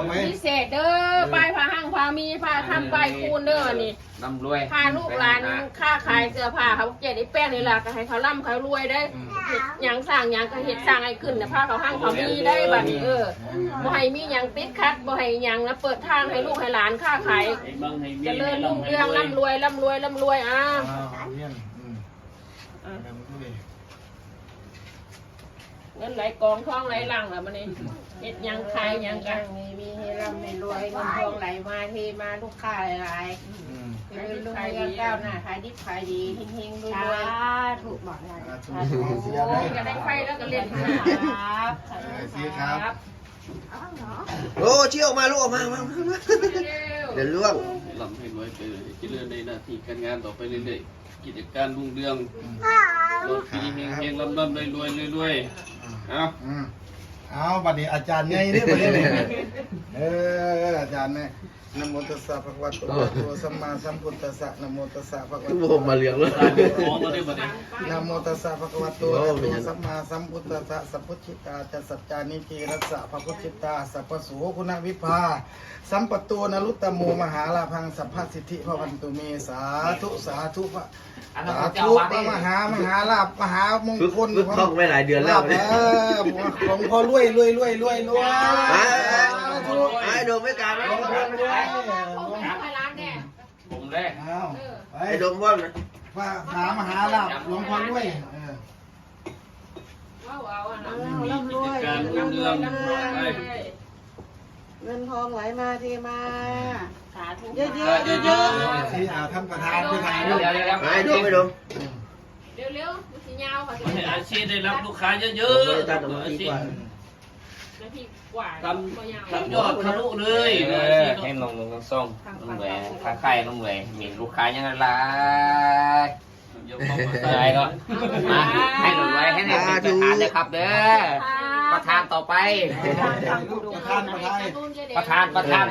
เข้าไปพิเศษเด้อป้ายผ้าห้างผ้ามีผ้าทำป้ายคูณเด้อนี่ร่ำรวยพาลูกหลานค้าขายเสื้อผ้าเขาเจ็ดไอ้แป้งนี่ล่ะก็ให้เขาร่ำเขารวยได้เฮ็ดหยังสร้างหยังก็เฮ็ดสร้างไอ้ขึ้นเนี่ยผ้าเขาห้างเขามีได้บัดนี้เออบ่ให้มีหยังติดขัดบ่ให้หยังนะเปิดทางให้ลูกให้หลานค้าขายให้เบิ่งให้มีเจริญรุ่งเรืองร่ำรวยร่ำรวยร่ำรวยอะอ้าว เรียนอืมแบ่งผู้ดีเงินไหลกองทองไหลหลังแล้วมันนี่เฮ็ดหยังขายหยังกันมีมีให้ร่ำให้รวยเงินทองไหลมาเทมาลูกค้าหลายอืมๆเงินลูกค้าก้าวหน้าขายดิบขายดีเฮงๆรวยๆถูกบอกได้อ่าถูกเสียเลยก็ได้ไฟแล้วก็เล่นครับเออสีครับ โอ้เชี่ยวออกมาลูกออกมามามามาเดี๋ยวล่วงร่ำให้รวยไปเลยเจริญในหน้าที่การงานต่อไปเรื่อยๆ กิจการรุ่งเรืองรถปีเฮงๆร่ำๆรวยๆรวยๆ เอา อืมเอาบัดนี้อาจารย์ไงเนี่บัดนี้เนี่ยเอออาจารย์เนี่ยนะโมตัสสะภะคะวะโตอะระหะโตสัมมาสัมพุทธัสสะนะโมตัสสะภะคะวะทุกโตผมมาเลี้ยงแล้วสร้างของมาได้บ่ได้นะโมตัสสะภะคะวะโตอะระหะโตสัมมาสัมพุทธัสสะสัพพุทธิตาจะสัจจานิเกรัสสะภะพุทธิตาสัพพะโสูคุณวิภา สัมปตูนรุตตโมมหาลาพังสัพพสิทธิพระวันตุเมสาธุสาธุพระสาธุพระมหามหาลาภมหามงฝึกคลฝึกท่องไว้หลายเดือนแล้วลาภเออของพ่อรวยรวยรวยรวยรวย แรกเอาไปไอ้โดมว่างนะพระมหามหาลาภหลวงพ่อรวยเออว้าวเอาอะนะมีกิจการรุ่งเรืองไปเงินทองไหลมาเทมาสาธุเยอะๆเยอะที่อาท่านประธานไปถ่ายเดี๋รูยวปเดี๋ยวเดี๋ยวไอ้โดมไม่โดมเร็วๆมันสิยาวค่ะสิให้อาชีพได้รับลูกค้าเยอะผมไม่ได้ตัดออกมาๆอาดีชีกพว่า นาทีกว่าทก็ยาวำทำยอดทะลุเลยเออาอชีพให้ลงลงส่งลงแหวนค้าขายลงแหวนมีลูกค้ายังไงล่ะเดี๋ยวเข้ามาอะไรก็มาให้หนุนไว้ให้ในเป็นประธานเลยครับเด้อประธานต่อไปถ่ายรูปประธานประธานประธานประธาน